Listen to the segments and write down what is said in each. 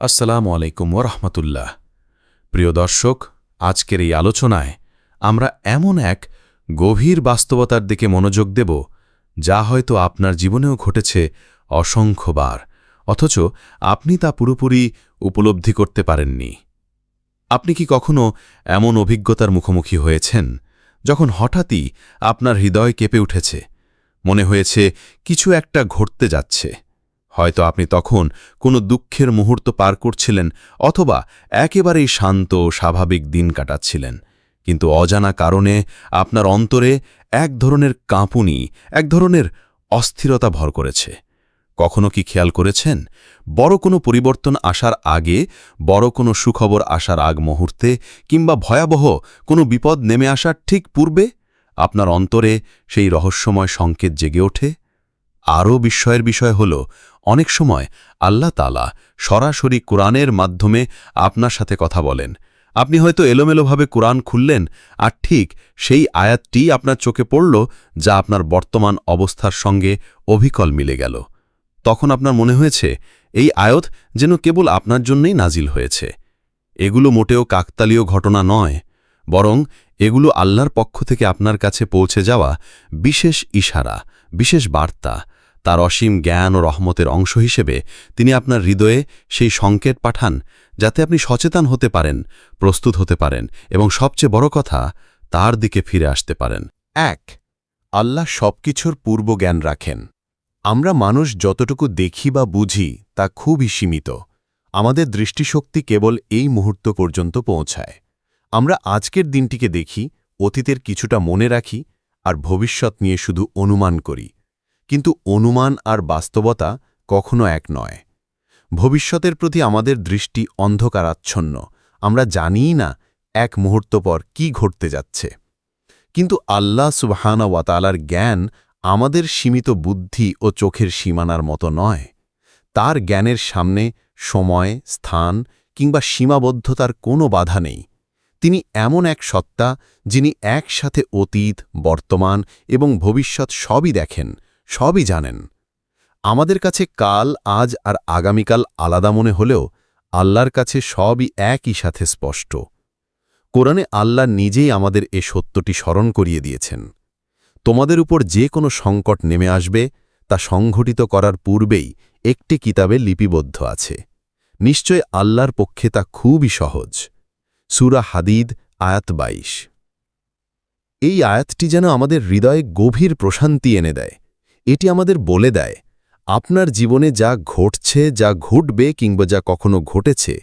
আসসালামু আলাইকুম ওরহমতুল্লাহ। প্রিয় দর্শক, আজকের এই আলোচনায় আমরা এমন এক গভীর বাস্তবতার দিকে মনোযোগ দেব, যা হয়তো আপনার জীবনেও ঘটেছে অসংখ্যবার, অথচ আপনি তা পুরোপুরি উপলব্ধি করতে পারেননি। আপনি কি কখনো এমন অভিজ্ঞতার মুখোমুখি হয়েছেন, যখন হঠাৎই আপনার হৃদয় কেঁপে উঠেছে, মনে হয়েছে কিছু একটা ঘটতে যাচ্ছে? হয়তো আপনি তখন কোনো দুঃখের মুহূর্ত পার করছিলেন অথবা একেবারেই শান্ত স্বাভাবিক দিন কাটাচ্ছিলেন। কিন্তু অজানা কারণে আপনার অন্তরে এক ধরনের কাঁপুনি, এক ধরনের অস্থিরতা ভর করেছে। কখনো কি খেয়াল করেছেন? বড় কোনো পরিবর্তন আসার আগে, বড় কোনো সুখবর আসার আগ মুহূর্তে কিংবা ভয়াবহ কোনো বিপদ নেমে আসার ঠিক পূর্বে আপনার অন্তরে সেই রহস্যময় সংকেত জেগে ওঠে? আরও বিস্ময়ের বিষয় হল, অনেক সময় আল্লাহ তালা সরাসরি কোরআনের মাধ্যমে আপনার সাথে কথা বলেন। আপনি হয়তো এলোমেলোভাবে কোরআন খুললেন, আর ঠিক সেই আয়াতটি আপনার চোখে পড়ল, যা আপনার বর্তমান অবস্থার সঙ্গে অভিকল মিলে গেল। তখন আপনার মনে হয়েছে, এই আয়ত যেন কেবল আপনার জন্যই নাজিল হয়েছে। এগুলো মোটেও কাকতালীয় ঘটনা নয়, বরং এগুলো আল্লাহর পক্ষ থেকে আপনার কাছে পৌঁছে যাওয়া বিশেষ ইশারা, বিশেষ বার্তা তার অসীম জ্ঞান ও রহমতের অংশ হিসেবে তিনি আপনার হৃদয়ে সেই সংকেত পাঠান, যাতে আপনি সচেতন হতে পারেন, প্রস্তুত হতে পারেন এবং সবচেয়ে বড় কথা, তার দিকে ফিরে আসতে পারেন। এক, আল্লাহ সবকিছুর পূর্ব জ্ঞান রাখেন। আমরা মানুষ যতটুকু দেখি বা বুঝি, তা খুবই সীমিত। আমাদের দৃষ্টিশক্তি কেবল এই মুহূর্ত পর্যন্ত পৌঁছায়। আমরা আজকের দিনটিকে দেখি, অতীতের কিছুটা মনে রাখি, আর ভবিষ্যৎ নিয়ে শুধু অনুমান করি। কিন্তু অনুমান আর বাস্তবতা কখনো এক নয়। ভবিষ্যতের প্রতি আমাদের দৃষ্টি অন্ধকারাচ্ছন্ন। আমরা জানিই না এক মুহূর্ত পর কি ঘটতে যাচ্ছে। কিন্তু আল্লাহ সুবহানা ওয়াতালার জ্ঞান আমাদের সীমিত বুদ্ধি ও চোখের সীমানার মতো নয়। তার জ্ঞানের সামনে সময়, স্থান কিংবা সীমাবদ্ধতার কোনো বাধা নেই। তিনি এমন এক সত্তা যিনি একসাথে অতীত, বর্তমান এবং ভবিষ্যৎ সবই দেখেন। সবই জানেন। আমাদের কাছে কাল, আজ আর আগামীকাল আলাদা মনে হলেও আল্লাহর কাছে সবই একই সাথে স্পষ্ট। কোরআনে আল্লাহ নিজেই আমাদের এ সত্যটি স্মরণ করিয়ে দিয়েছেন। তোমাদের উপর যে কোনো সংকট নেমে আসবে, তা সংঘটিত করার পূর্বেই একটি কিতাবে লিপিবদ্ধ আছে। নিশ্চয় আল্লাহর পক্ষে তা খুবই সহজ। সুরা হাদিদ, আয়াত বাইশ। এই আয়াতটি যেন আমাদের হৃদয়ে গভীর প্রশান্তি এনে দেয়। এটি আমাদের বলে দেয়, আপনার জীবনে যা ঘটছে, যা ঘটবে কিংবা যা কখনো ঘটেছে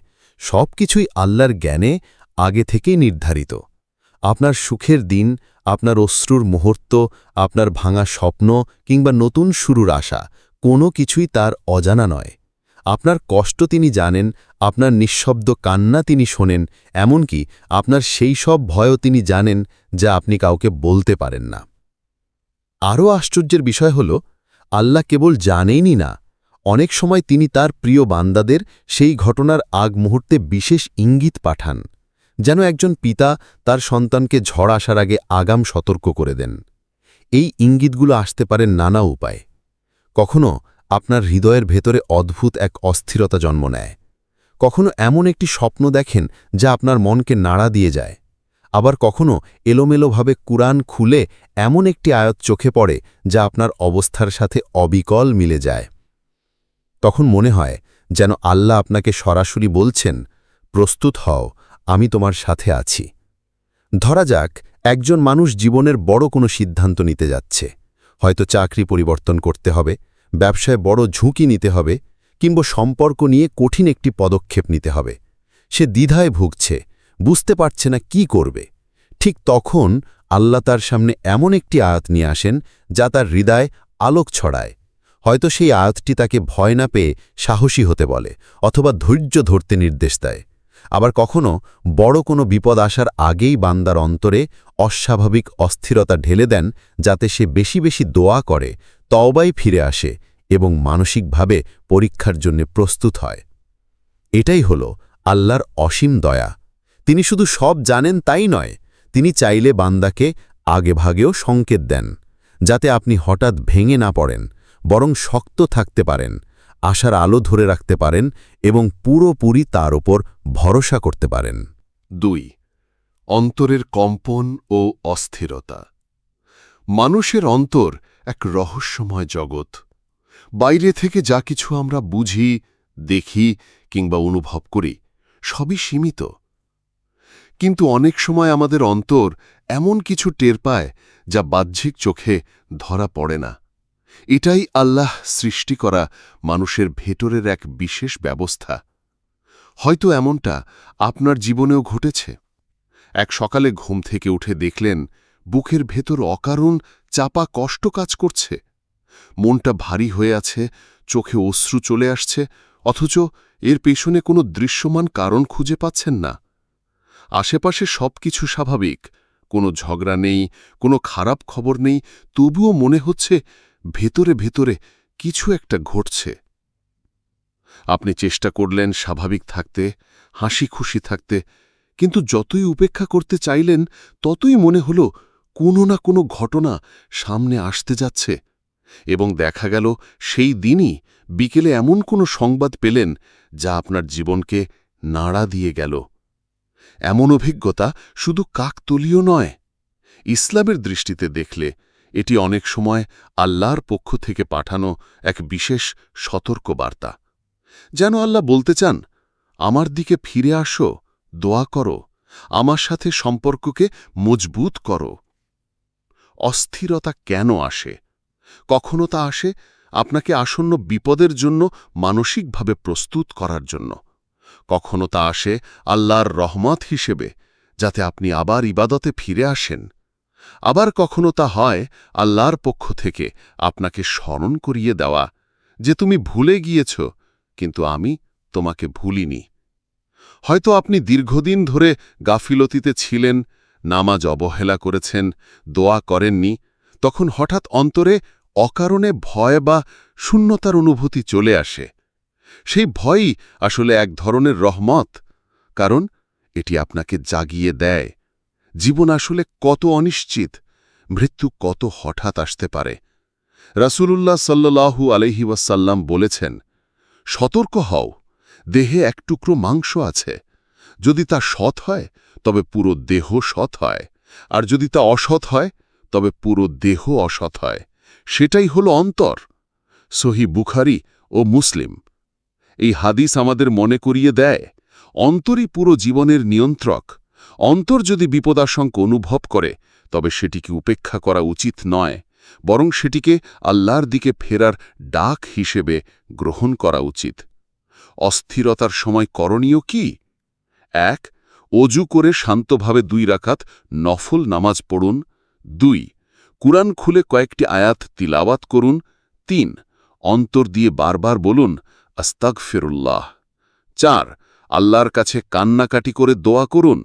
সব কিছুই আল্লাহর জ্ঞানে আগে থেকেই নির্ধারিত। আপনার সুখের দিন, আপনার অশ্রুর মুহূর্ত, আপনার ভাঙা স্বপ্ন কিংবা নতুন শুরুর আশা, কোনো কিছুই তার অজানা নয়। আপনার কষ্ট তিনি জানেন, আপনার নিঃশব্দ কান্না তিনি শোনেন, এমনকি আপনার সেই সব ভয়ও তিনি জানেন, যা আপনি কাউকে বলতে পারেন না। আরও আশ্চর্যের বিষয় হল, আল্লাহ কেবল জানেনই না, অনেক সময় তিনি তার প্রিয় বান্দাদের সেই ঘটনার আগ মুহূর্তে বিশেষ ইঙ্গিত পাঠান, যেন একজন পিতা তার সন্তানকে ঝড় আসার আগে আগাম সতর্ক করে দেন। এই ইঙ্গিতগুলো আসতে পারে নানা উপায়। কখনো আপনার হৃদয়ের ভেতরে অদ্ভুত এক অস্থিরতা জন্ম নেয়। কখনো এমন একটি স্বপ্ন দেখেন যা আপনার মনকে নাড়া দিয়ে যায়। আবার কখনো এলোমেলোভাবে কুরআন খুলে এমন একটি আয়ত চোখে পড়ে যা আপনার অবস্থার সাথে অবিকল মিলে যায়। তখন মনে হয় যেন আল্লাহ আপনাকে সরাসরি বলছেন, প্রস্তুত হও, আমি তোমার সাথে আছি। ধরা যাক, একজন মানুষ জীবনের বড় কোনো সিদ্ধান্ত নিতে যাচ্ছে। হয়তো চাকরি পরিবর্তন করতে হবে, ব্যবসায় বড় ঝুঁকি নিতে হবে, কিংবা সম্পর্ক নিয়ে কঠিন একটি পদক্ষেপ নিতে হবে। সে দ্বিধায় ভুগছে বুঝতে পারছে না কি করবে। ঠিক তখন আল্লাহ তার সামনে এমন একটি আয়াত নিয়ে আসেন, যা তার হৃদয় আলোক ছড়ায়। হয়তো সেই আয়াতটি তাকে ভয় না পেয়ে সাহসী হতে বলে, অথবা ধৈর্য ধরতে নির্দেশ দেয়। আবার কখনো বড় কোনো বিপদ আসার আগেই বান্দার অন্তরে অস্বাভাবিক অস্থিরতা ঢেলে দেন, যাতে সে বেশি বেশি দোয়া করে, তওবাই ফিরে আসে এবং মানসিকভাবে পরীক্ষার জন্য প্রস্তুত হয়। এটাই হল আল্লাহর অসীম দয়া। তিনি শুধু সব জানেন তাই নয়, তিনি চাইলে বান্দাকে আগেভাগেও সংকেত দেন, যাতে আপনি হঠাৎ ভেঙে না পড়েন, বরং শক্ত থাকতে পারেন, আশার আলো ধরে রাখতে পারেন এবং পুরোপুরি তার ওপর ভরসা করতে পারেন। দুই, অন্তরের কম্পন ও অস্থিরতা। মানুষের অন্তর এক রহস্যময় জগৎ। বাইরে থেকে যা কিছু আমরা বুঝি, দেখি কিংবা অনুভব করি, সবই সীমিত। কিন্তু অনেক সময় আমাদের অন্তর এমন কিছু টের পায় যা বাহ্যিক চোখে ধরা পড়ে না। এটাই আল্লাহ সৃষ্টি করা মানুষের ভেতরের এক বিশেষ ব্যবস্থা। হয়তো এমনটা আপনার জীবনেও ঘটেছে। এক সকালে ঘুম থেকে উঠে দেখলেন, বুকের ভেতর অকারণ চাপা কষ্ট কাজ করছে। মনটা ভারী হয়ে আছে, চোখে অশ্রু চলে আসছে, অথচ এর পেছনে কোনো দৃশ্যমান কারণ খুঁজে পাচ্ছেন না। আশেপাশে সবকিছু স্বাভাবিক। কোনো ঝগড়া নেই, কোনো খারাপ খবর নেই, তবুও মনে হচ্ছে ভেতরে ভেতরে কিছু একটা ঘটছে। আপনি চেষ্টা করলেন স্বাভাবিক থাকতে, হাসি খুশি থাকতে, কিন্তু যতই উপেক্ষা করতে চাইলেন, ততই মনে হল কোনো না কোনো ঘটনা সামনে আসতে যাচ্ছে। এবং দেখা গেল সেই দিনই বিকেলে এমন কোনো সংবাদ পেলেন যা আপনার জীবনকে নাড়া দিয়ে গেল। এমন অভিজ্ঞতা শুধু কাকতলীয় নয়। ইসলামের দৃষ্টিতে দেখলে এটি অনেক সময় আল্লাহর পক্ষ থেকে পাঠানো এক বিশেষ সতর্ক বার্তা যেন আল্লাহ বলতে চান, আমার দিকে ফিরে আসো, দোয়া করো, আমার সাথে সম্পর্ককে মজবুত করো। অস্থিরতা কেন আসে? কখনো তা আসে আপনাকে আসন্ন বিপদের জন্য মানসিকভাবে প্রস্তুত করার জন্য। কখনো তা আসে আল্লাহর রহমত হিসেবে, যাতে আপনি আবার ইবাদতে ফিরে আসেন। আবার কখনো তা হয় আল্লাহর পক্ষ থেকে আপনাকে স্মরণ করিয়ে দেওয়া যে তুমি ভুলে গিয়েছ, কিন্তু আমি তোমাকে ভুলিনি। হয়তো আপনি দীর্ঘদিন ধরে গাফিলতিতে ছিলেন, নামাজ অবহেলা করেছেন, দোয়া করেননি, তখন হঠাৎ অন্তরে অকারণে ভয় বা শূন্যতার অনুভূতি চলে আসে। সেই ভয়ই আসলে এক ধরনের রহমত, কারণ এটি আপনাকে জাগিয়ে দেয়। জীবন আসলে কত অনিশ্চিত, মৃত্যু কত হঠাৎ আসতে পারে। রাসূলুল্লাহ সাল্লাল্লাহু আলহি ওয়াসাল্লাম বলেছেন, সতর্ক হও, দেহে এক টুকরো মাংস আছে। যদি তা সৎ হয়, তবে পুরো দেহ সৎ হয়। আর যদি তা অসৎ হয়, তবে পুরো দেহ অসৎ হয়। সেটাই হল অন্তর। সহি বুখারি ও মুসলিম এই হাদিস আমাদের মনে করিয়ে দেয়, অন্তরই পুরো জীবনের নিয়ন্ত্রক। অন্তর যদি বিপদাশঙ্ক অনুভব করে, তবে সেটিকে উপেক্ষা করা উচিত নয়, বরং সেটিকে আল্লাহর দিকে ফেরার ডাক হিসেবে গ্রহণ করা উচিত। অস্থিরতার সময় করণীয় কি? এক, অজু করে শান্তভাবে দুই রাকাত নফল নামাজ পড়ুন। দুই, কুরআন খুলে কয়েকটি আয়াত তিলাওয়াত করুন। তিন, অন্তর দিয়ে বারবার বলুন আস্তাক ফেরুল্লাহ চার, আল্লাহর কাছে কান্নাকাটি করে দোয়া করুন।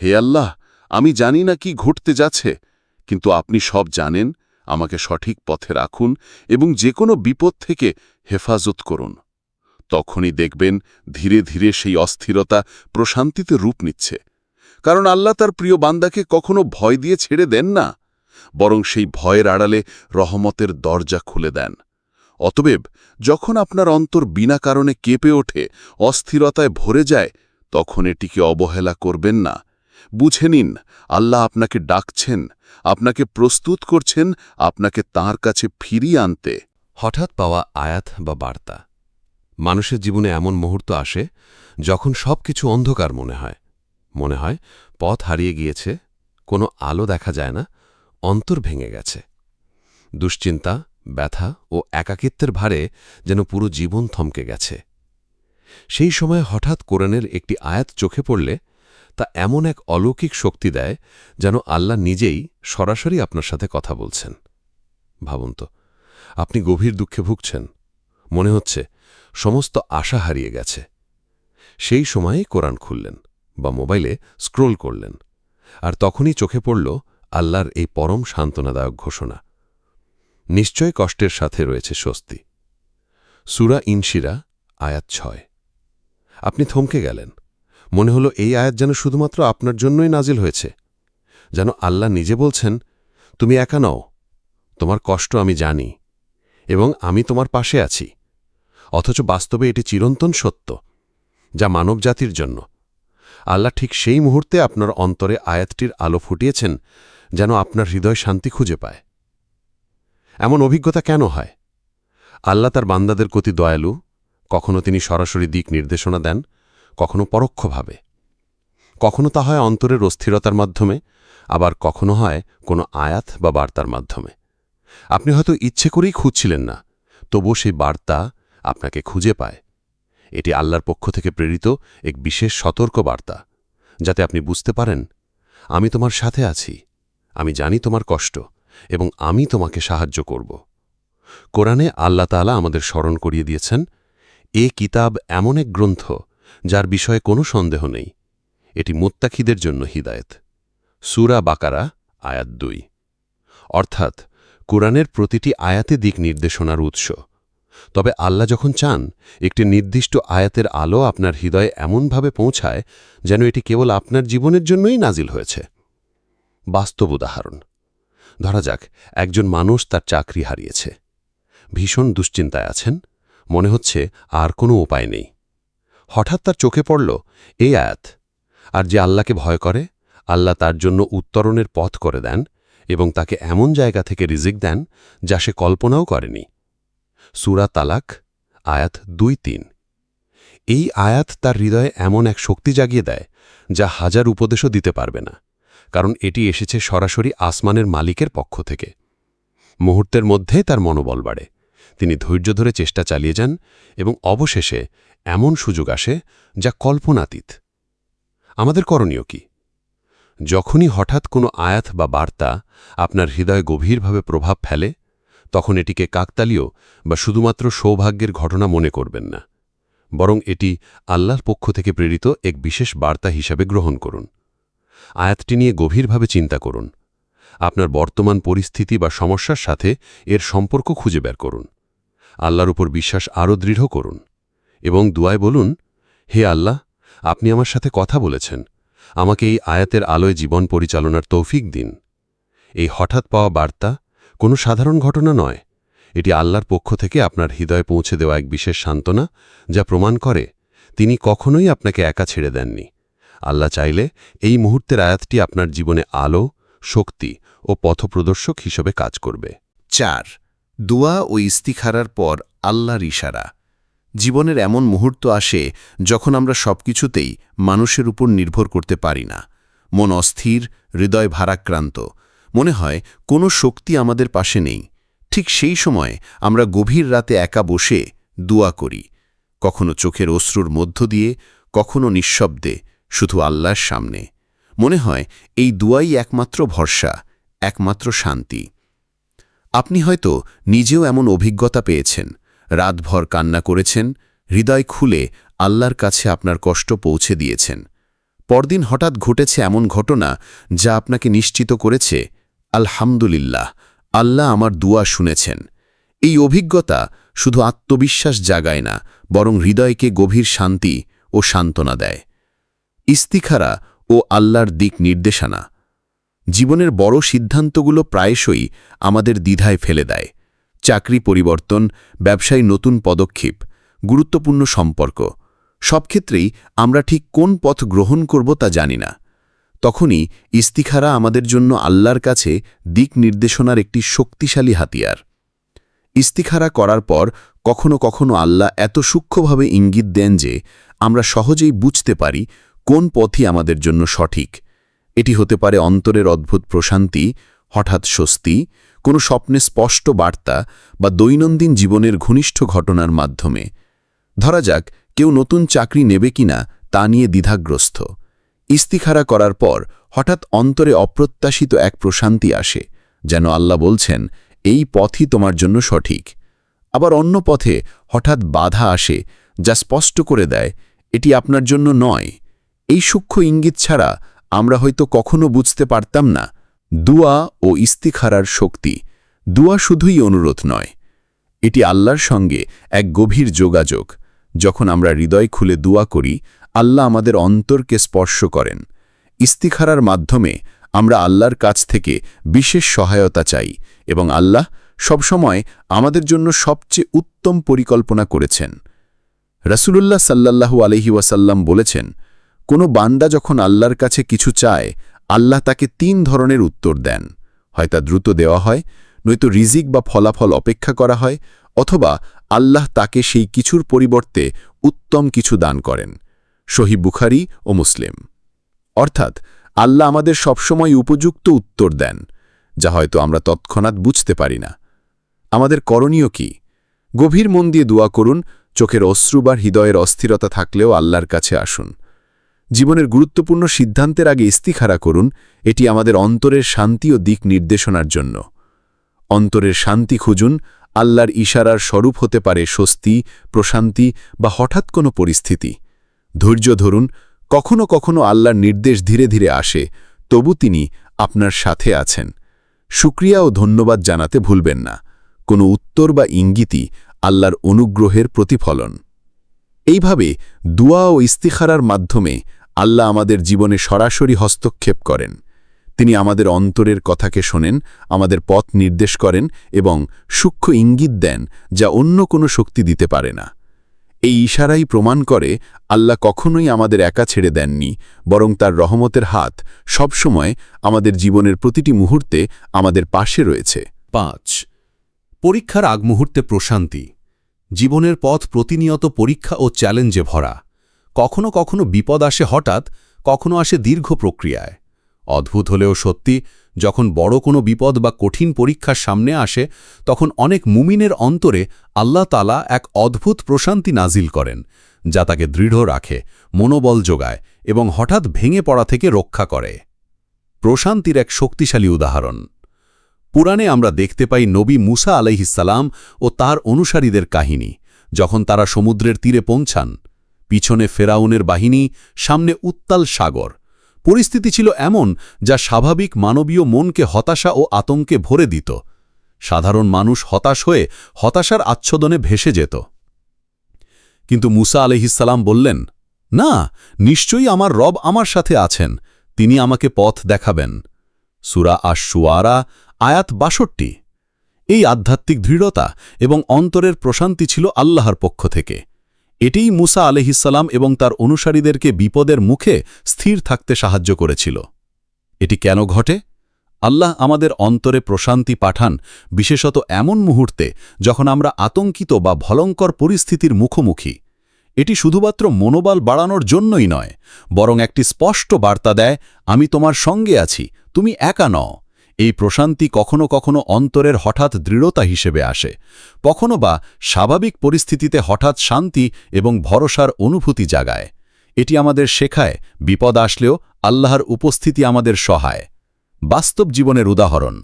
হে আল্লাহ, আমি জানি না কি ঘটতে যাচ্ছে, কিন্তু আপনি সব জানেন, আমাকে সঠিক পথে রাখুন এবং যে কোনো বিপদ থেকে হেফাজত করুন। তখনই দেখবেন ধীরে ধীরে সেই অস্থিরতা প্রশান্তিতে রূপ নিচ্ছে। কারণ আল্লাহ তার প্রিয় বান্দাকে কখনো ভয় দিয়ে ছেড়ে দেন না, বরং সেই ভয়ের আড়ালে রহমতের দরজা খুলে দেন। অতবেব যখন আপনার অন্তর বিনা কারণে কেঁপে ওঠে, অস্থিরতায় ভরে যায়, তখন এটিকে অবহেলা করবেন না। বুঝে নিন, আল্লাহ আপনাকে ডাকছেন, আপনাকে প্রস্তুত করছেন, আপনাকে তার কাছে ফিরিয়ে আনতে। হঠাৎ পাওয়া আয়াত বা বার্তা। মানুষের জীবনে এমন মুহূর্ত আসে যখন সব কিছু অন্ধকার মনে হয়। মনে হয় পথ হারিয়ে গিয়েছে, কোনো আলো দেখা যায় না, অন্তর ভেঙে গেছে। দুশ্চিন্তা ব্যথা ও একাকিত্বের ভারে যেন পুরো জীবন থমকে গেছে। সেই সময় হঠাৎ কোরআনের একটি আয়াত চোখে পড়লে তা এমন এক অলৌকিক শক্তি দেয় যেন আল্লাহ নিজেই সরাসরি আপনার সাথে কথা বলছেন। ভাবুন তো, আপনি গভীর দুঃখে ভুগছেন। মনে হচ্ছে সমস্ত আশা হারিয়ে গেছে। সেই সময়ে কোরআন খুললেন বা মোবাইলে স্ক্রোল করলেন। আর তখনই চোখে পড়ল আল্লাহর এই পরম সান্ত্বনাদায়ক ঘোষণা। নিশ্চয় কষ্টের সাথে রয়েছে স্বস্তি। সুরা ইনশিরা, আয়াত ছয়। আপনি থমকে গেলেন। মনে হলো এই আয়াত যেন শুধুমাত্র আপনার জন্যই নাজিল হয়েছে। যেন আল্লাহ নিজে বলছেন, তুমি একা নও। তোমার কষ্ট আমি জানি এবং আমি তোমার পাশে আছি। অথচ বাস্তবে এটি চিরন্তন সত্য, যা মানবজাতির জন্য। আল্লাহ ঠিক সেই মুহূর্তে আপনার অন্তরে আয়াতটির আলো ফুটিয়েছেন, যেন আপনার হৃদয় শান্তি খুঁজে পায়। এমন অভিজ্ঞতা কেন হয়? আল্লাহ তার বান্দাদের প্রতি দয়ালু, কখনো তিনি সরাসরি দিক নির্দেশনা দেন, কখনো পরোক্ষভাবে। কখনো তা হয় অন্তরের অস্থিরতার মাধ্যমে, আবার কখনো হয় কোনো আয়াত বা বার্তার মাধ্যমে। আপনি হয়তো ইচ্ছে করেই খুঁজছিলেন না, তবুও সেই বার্তা আপনাকে খুঁজে পায়। এটি আল্লাহর পক্ষ থেকে প্রেরিত এক বিশেষ সতর্ক বার্তা, যাতে আপনি বুঝতে পারেন, আমি তোমার সাথে আছি, আমি জানি তোমার কষ্ট। এবং আমি তোমাকে সাহায্য করব। কোরআনে আল্লাহ তাআলা আমাদের স্মরণ করিয়ে দিয়েছেন, এ কিতাব এমন এক গ্রন্থ যার বিষয়ে কোনো সন্দেহ নেই। এটি মুত্তাকিদের জন্য হিদায়ত। সুরা বাকারা, আয়াত দুই। অর্থাৎ, কোরআনের প্রতিটি আয়াতে দিক নির্দেশনার উৎস। তবে আল্লাহ যখন চান, একটি নির্দিষ্ট আয়াতের আলো আপনার হৃদয়ে এমনভাবে পৌঁছায় যেন এটি কেবল আপনার জীবনের জন্যই নাজিল হয়েছে। বাস্তব উদাহরণ। ধরা যাক, একজন মানুষ তার চাকরি হারিয়েছে। ভীষণ দুশ্চিন্তায় আছেন, মনে হচ্ছে আর কোনো উপায় নেই। হঠাৎ তার চোখে পড়ল এই আয়াত, আর যে আল্লাহকে ভয় করে, আল্লাহ তার জন্য উত্তরণের পথ করে দেন এবং তাকে এমন জায়গা থেকে রিজিক দেন যা সে কল্পনাও করেনি। সুরা তালাক, আয়াত দুই তিন। এই আয়াত তার হৃদয়ে এমন এক শক্তি জাগিয়ে দেয় যা হাজার উপদেশও দিতে পারবে না। কারণ এটি এসেছে সরাসরি আসমানের মালিকের পক্ষ থেকে। মুহূর্তের মধ্যে তার মনোবল বাড়ে। তিনি ধৈর্য ধরে চেষ্টা চালিয়ে যান এবং অবশেষে এমন সুযোগ আসে যা কল্পনাতীত। আমাদের করণীয় কি? যখনই হঠাৎ কোনো আয়াত বা বার্তা আপনার হৃদয়ে গভীরভাবে প্রভাব ফেলে, তখন এটিকে কাকতালীয় বা শুধুমাত্র সৌভাগ্যের ঘটনা মনে করবেন না, বরং এটি আল্লাহর পক্ষ থেকে প্রেরিত এক বিশেষ বার্তা হিসাবে গ্রহণ করুন। আয়াতটি নিয়ে গভীরভাবে চিন্তা করুন। আপনার বর্তমান পরিস্থিতি বা সমস্যার সাথে এর সম্পর্ক খুঁজে বের করুন। আল্লাহর উপর বিশ্বাস আরও দৃঢ় করুন এবং দুয়ায় বলুন, হে আল্লাহ, আপনি আমার সাথে কথা বলেছেন। আমাকে এই আয়াতের আলোয় জীবন পরিচালনার তৌফিক দিন। এই হঠাৎ পাওয়া বার্তা কোনো সাধারণ ঘটনা নয়। এটি আল্লাহর পক্ষ থেকে আপনার হৃদয়ে পৌঁছে দেওয়া এক বিশেষ সান্ত্বনা যা প্রমাণ করে তিনি কখনোই আপনাকে একা ছেড়ে দেননি। আল্লাহ চাইলে এই মুহূর্তের আয়াতটি আপনার জীবনে আলো, শক্তি ও পথপ্রদর্শক হিসেবে কাজ করবে। চার, দুয়া ও ইস্তিখারার পর আল্লাহর ইশারা। জীবনের এমন মুহূর্ত আসে যখন আমরা সবকিছুতেই মানুষের উপর নির্ভর করতে পারি না। মন অস্থির, হৃদয় ভারাক্রান্ত। মনে হয় কোনো শক্তি আমাদের পাশে নেই। ঠিক সেই সময় আমরা গভীর রাতে একা বসে দুয়া করি। কখনো চোখের অশ্রুর মধ্য দিয়ে, কখনো নিঃশব্দে। শুধু আল্লাহর সামনে। মনে হয়, এই দুয়াই একমাত্র ভরসা, একমাত্র শান্তি। আপনি হয়তো নিজেও এমন অভিজ্ঞতা পেয়েছেন। রাতভর কান্না করেছেন, হৃদয় খুলে আল্লাহর কাছে আপনার কষ্ট পৌঁছে দিয়েছেন। পরদিন হঠাৎ ঘটেছে এমন ঘটনা যা আপনাকে নিশ্চিত করেছে, আলহামদুলিল্লাহ, আল্লাহ আমার দুয়া শুনেছেন। এই অভিজ্ঞতা শুধু আত্মবিশ্বাস জাগায় না, বরং হৃদয়কে গভীর শান্তি ও সান্ত্বনা দেয়। ইস্তিখারা ও আল্লাহর দিক নির্দেশনা। জীবনের বড় সিদ্ধান্তগুলো প্রায়শই আমাদের দ্বিধায় ফেলে দেয়। চাকরি পরিবর্তন, ব্যবসায় নতুন পদক্ষেপ, গুরুত্বপূর্ণ সম্পর্ক, সব ক্ষেত্রেই আমরা ঠিক কোন পথ গ্রহণ করব তা জানি না। তখনই ইস্তিখারা আমাদের জন্য আল্লাহর কাছে দিক নির্দেশনার একটি শক্তিশালী হাতিয়ার। ইস্তিখারা করার পর কখনো কখনো আল্লাহ এত সূক্ষ্মভাবে ইঙ্গিত দেন যে আমরা সহজেই বুঝতে পারি কোন পথই আমাদের জন্য সঠিক? এটি হতে পারে অন্তরের অদ্ভুত প্রশান্তি, হঠাৎ স্বস্তি, কোনো স্বপ্নে স্পষ্ট বার্তা বা দৈনন্দিন জীবনের ঘনিষ্ঠ ঘটনার মাধ্যমে। ধরা যাক, কেউ নতুন চাকরি নেবে কিনা তা নিয়ে দ্বিধাগ্রস্ত। ইস্তিখারা করার পর হঠাৎ অন্তরে অপ্রত্যাশিত এক প্রশান্তি আসে, যেন আল্লাহ বলছেন, এই পথই তোমার জন্য সঠিক। আবার অন্য পথে হঠাৎ বাধা আসে, যা স্পষ্ট করে দেয়, এটি আপনার জন্য নয়। এই সূক্ষ্ম ইঙ্গিত ছাড়া আমরা হয়তো কখনো বুঝতে পারতাম না, দুয়া ও ইস্তিখারার শক্তি। দুয়া শুধুই অনুরোধ নয়, এটি আল্লাহর সঙ্গে এক গভীর যোগাযোগ। যখন আমরা হৃদয় খুলে দুয়া করি, আল্লাহ আমাদের অন্তরকে স্পর্শ করেন। ইস্তিখারার মাধ্যমে আমরা আল্লাহর কাছ থেকে বিশেষ সহায়তা চাই এবং আল্লাহ সবসময় আমাদের জন্য সবচেয়ে উত্তম পরিকল্পনা করেছেন। রাসূলুল্লাহ সাল্লাল্লাহু আলহি ওয়াসাল্লাম বলেছেন কোনো বান্দা যখন আল্লাহর কাছে কিছু চায়, আল্লাহ তাকে তিন ধরনের উত্তর দেন। হয় তা দ্রুত দেওয়া হয়, নয়তো রিজিক বা ফলাফল অপেক্ষা করা হয়, অথবা আল্লাহ তাকে সেই কিছুর পরিবর্তে উত্তম কিছু দান করেন। শহী বুখারি ও মুসলিম। অর্থাৎ, আল্লাহ আমাদের সবসময় উপযুক্ত উত্তর দেন, যা হয়তো আমরা তৎক্ষণাৎ বুঝতে পারি না। আমাদের করণীয় কি? গভীর মন দিয়ে দোয়া করুন, চোখের অশ্রু বা হৃদয়ের অস্থিরতা থাকলেও আল্লাহর কাছে আসুন। জীবনের গুরুত্বপূর্ণ সিদ্ধান্তের আগে ইস্তিখারা করুন, এটি আমাদের অন্তরের শান্তি ও দিক নির্দেশনার জন্য। অন্তরের শান্তি খুঁজুন, আল্লাহর ইশারার স্বরূপ হতে পারে স্বস্তি, প্রশান্তি বা হঠাৎ কোনো পরিস্থিতি। ধৈর্য ধরুন, কখনো কখনো আল্লাহর নির্দেশ ধীরে ধীরে আসে, তবু তিনি আপনার সাথে আছেন। সুক্রিয়া ও ধন্যবাদ জানাতে ভুলবেন না। কোনো উত্তর বা ইঙ্গিতই আল্লাহর অনুগ্রহের প্রতিফলন। এইভাবে দুয়া ও ইস্তিখারার মাধ্যমে আল্লাহ আমাদের জীবনে সরাসরি হস্তক্ষেপ করেন। তিনি আমাদের অন্তরের কথাকে শোনেন, আমাদের পথ নির্দেশ করেন এবং সূক্ষ্ম ইঙ্গিত দেন যা অন্য কোনো শক্তি দিতে পারে না। এই ইশারাই প্রমাণ করে আল্লাহ কখনোই আমাদের একা ছেড়ে দেননি, বরং তার রহমতের হাত সবসময় আমাদের জীবনের প্রতিটি মুহূর্তে আমাদের পাশে রয়েছে। পাঁচ, পরীক্ষার আগ মুহূর্তে প্রশান্তি। জীবনের পথ প্রতিনিয়ত পরীক্ষা ও চ্যালেঞ্জে ভরা। কখনো কখনো বিপদ আসে হঠাৎ, কখনো আসে দীর্ঘ প্রক্রিয়ায়। অদ্ভুত হলেও সত্যি, যখন বড় কোনো বিপদ বা কঠিন পরীক্ষার সামনে আসে, তখন অনেক মুমিনের অন্তরে আল্লাহ তালা এক অদ্ভুত প্রশান্তি নাজিল করেন, যা তাকে দৃঢ় রাখে, মনোবল যোগায় এবং হঠাৎ ভেঙে পড়া থেকে রক্ষা করে। প্রশান্তির এক শক্তিশালী উদাহরণ। পুরাণে আমরা দেখতে পাই নবী মুসা আলাইহিসাল্লাম ও তার অনুসারীদের কাহিনী, যখন তারা সমুদ্রের তীরে পৌঁছান। পিছনে ফেরাউনের বাহিনী, সামনে উত্তাল সাগর। পরিস্থিতি ছিল এমন যা স্বাভাবিক মানবীয় মনকে হতাশা ও আতঙ্কে ভরে দিত। সাধারণ মানুষ হতাশ হয়ে হতাশার আচ্ছদনে ভেসে যেত। কিন্তু মুসা আলহিসাল্লাম বললেন, না, নিশ্চয়ই আমার রব আমার সাথে আছেন। তিনি আমাকে পথ দেখাবেন। সুরা আশুয়ারা আয়াত বাষট্টি। এই আধ্যাত্মিক দৃঢ়তা এবং অন্তরের প্রশান্তি ছিল আল্লাহর পক্ষ থেকে। এটিই মুসা আলহিসাল্লাম এবং তার অনুসারীদেরকে বিপদের মুখে স্থির থাকতে সাহায্য করেছিল। এটি কেন ঘটে? আল্লাহ আমাদের অন্তরে প্রশান্তি পাঠান, বিশেষত এমন মুহূর্তে যখন আমরা আতঙ্কিত বা ভলঙ্কর পরিস্থিতির মুখোমুখি। এটি শুধুমাত্র মনোবল বাড়ানোর জন্যই নয়, বরং একটি স্পষ্ট বার্তা দেয়, আমি তোমার সঙ্গে আছি, তুমি একা নও। এই প্রশান্তি কখনো কখনো অন্তরের হঠাৎ দৃঢ়তা হিসেবে আসে, কখনো বা স্বাভাবিক পরিস্থিতিতে হঠাৎ শান্তি এবং ভরসার অনুভূতি জাগায়। এটি আমাদের শেখায়, বিপদ আসলেও আল্লাহর উপস্থিতি আমাদের সহায়। বাস্তব জীবনের উদাহরণ,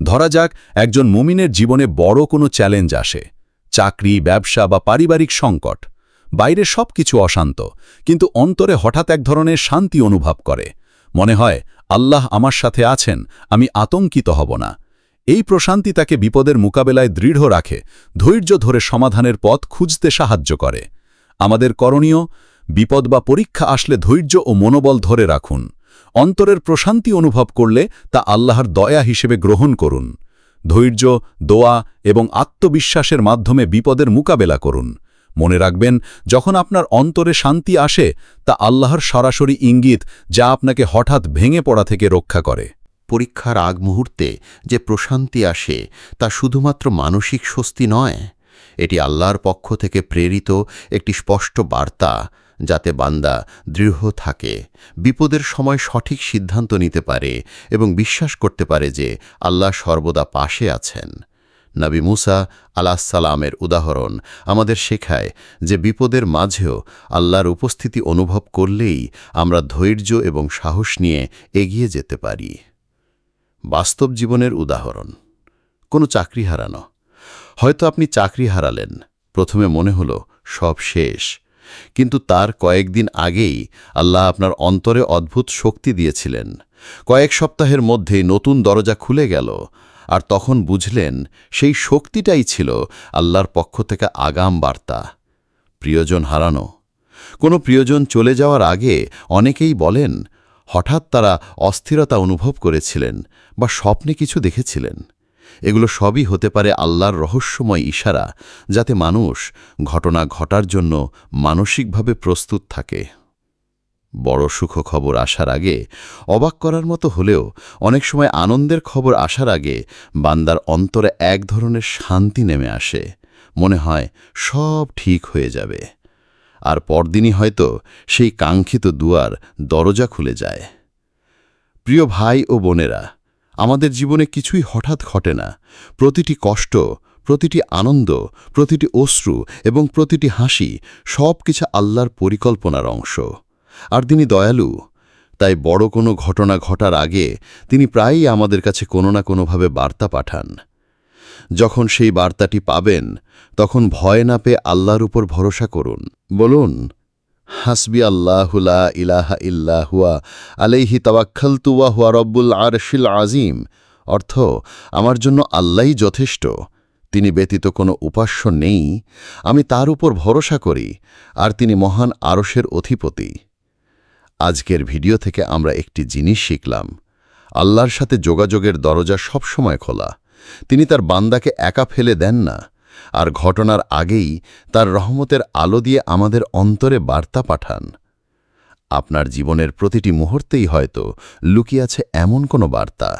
ধরা যাক একজন মুমিনের জীবনে বড় কোনো চ্যালেঞ্জ আসে, চাকরি, ব্যবসা বা পারিবারিক সংকট, বাইরে সব কিছু অশান্ত, কিন্তু অন্তরে হঠাৎ এক ধরনের শান্তি অনুভব করে। মনে হয়, আল্লাহ আমার সাথে আছেন, আমি আতঙ্কিত হব না। এই প্রশান্তি তাকে বিপদের মোকাবেলায় দৃঢ় রাখে, ধৈর্য ধরে সমাধানের পথ খুঁজতে সাহায্য করে। আমাদের করণীয়, বিপদ বা পরীক্ষা আসলে ধৈর্য ও মনোবল ধরে রাখুন। অন্তরের প্রশান্তি অনুভব করলে তা আল্লাহর দয়া হিসেবে গ্রহণ করুন। ধৈর্য, দোয়া এবং আত্মবিশ্বাসের মাধ্যমে বিপদের মোকাবেলা করুন। মনে রাখবেন, যখন আপনার অন্তরে শান্তি আসে, তা আল্লাহর সরাসরি ইঙ্গিত যা আপনাকে হঠাৎ ভেঙে পড়া থেকে রক্ষা করে। পরীক্ষার আগ মুহূর্তে যে প্রশান্তি আসে, তা শুধুমাত্র মানসিক স্বস্তি নয়, এটি আল্লাহর পক্ষ থেকে প্রেরিত একটি স্পষ্ট বার্তা যাতে বান্দা দৃঢ় থাকে, বিপদের সময় সঠিক সিদ্ধান্ত নিতে পারে এবং বিশ্বাস করতে পারে যে আল্লাহ সর্বদা পাশে আছেন। নবী মুসা আলাহিসাল্লামের উদাহরণ আমাদের শেখায় যে বিপদের মাঝেও আল্লাহর উপস্থিতি অনুভব করলেই আমরা ধৈর্য এবং সাহস নিয়ে এগিয়ে যেতে পারি। বাস্তব জীবনের উদাহরণ, কোনো চাকরি হারানো। হয়তো আপনি চাকরি হারালেন, প্রথমে মনে হলো সব শেষ, কিন্তু তার কয়েকদিন আগেই আল্লাহ আপনার অন্তরে অদ্ভুত শক্তি দিয়েছিলেন। কয়েক সপ্তাহের মধ্যেই নতুন দরজা খুলে গেল আর তখন বুঝলেন সেই শক্তিটাই ছিল আল্লাহর পক্ষ থেকে আগাম বার্তা। প্রিয়জন হারানো। কোনো প্রিয়জন চলে যাওয়ার আগে অনেকেই বলেন, হঠাৎ তারা অস্থিরতা অনুভব করেছিলেন বা স্বপ্নে কিছু দেখেছিলেন। এগুলো সবই হতে পারে আল্লাহর রহস্যময় ইশারা, যাতে মানুষ ঘটনা ঘটার জন্য মানসিকভাবে প্রস্তুত থাকে। বড় সুখ খবর আসার আগে, অবাক করার মতো হলেও অনেক সময় আনন্দের খবর আসার আগে বান্দার অন্তরে এক ধরনের শান্তি নেমে আসে। মনে হয় সব ঠিক হয়ে যাবে। আর পরদিনই হয়তো সেই কাঙ্ক্ষিত দুয়ার দরজা খুলে যায়। প্রিয় ভাই ও বোনেরা, আমাদের জীবনে কিছুই হঠাৎ ঘটে না। প্রতিটি কষ্ট, প্রতিটি আনন্দ, প্রতিটি অশ্রু এবং প্রতিটি হাসি সব কিছু আল্লাহর পরিকল্পনার অংশ। আর তিনি দয়ালু। তাই বড় কোনো ঘটনা ঘটার আগে তিনি প্রায়ই আমাদের কাছে কোনো না কোনোভাবে বার্তা পাঠান। যখন সেই বার্তাটি পাবেন, তখন ভয় না পেয়ে আল্লাহর উপর ভরসা করুন। বলুন, হাসবি আল্লাহুলা ইলাহা ইল্লাহুয়া আলাইহি ওয়া হুয়া রব্বুল আরশিল আজিম অর্থ, আমার জন্য আল্লাহই যথেষ্ট। তিনি ব্যতীত কোনো উপাস্য নেই। আমি তার উপর ভরসা করি, আর তিনি মহান আরশের অধিপতি। আজকের ভিডিও থেকে আমরা একটি জিনিস শিখলাম। আল্লাহর সাথে যোগাযোগের দরজা সবসময় খোলা। তিনি তার বান্দাকে একা ফেলে দেন না। আর ঘটনার আগেই তার রহমতের আলো দিয়ে আমাদের অন্তরে বার্তা পাঠান। আপনার জীবনের প্রতিটি মুহূর্তেই হয়তো লুকিয়ে আছে এমন কোনো বার্তা।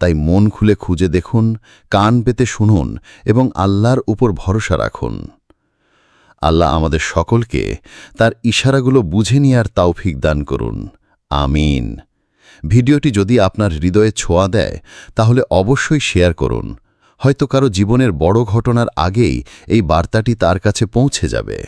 তাই মন খুলে খুঁজে দেখুন, কান পেতে শুনুন এবং আল্লাহর উপর ভরসা রাখুন। আল্লাহ আমাদের সকলকে তার ইশারাগুলো বুঝে নেওয়ার তাওফিক দান করুন। আমিন। ভিডিওটি যদি আপনার হৃদয়ে ছোঁয়া দেয়, তাহলে অবশ্যই শেয়ার করুন। হয়তো কারও জীবনের বড় ঘটনার আগেই এই বার্তাটি তার কাছে পৌঁছে যাবে।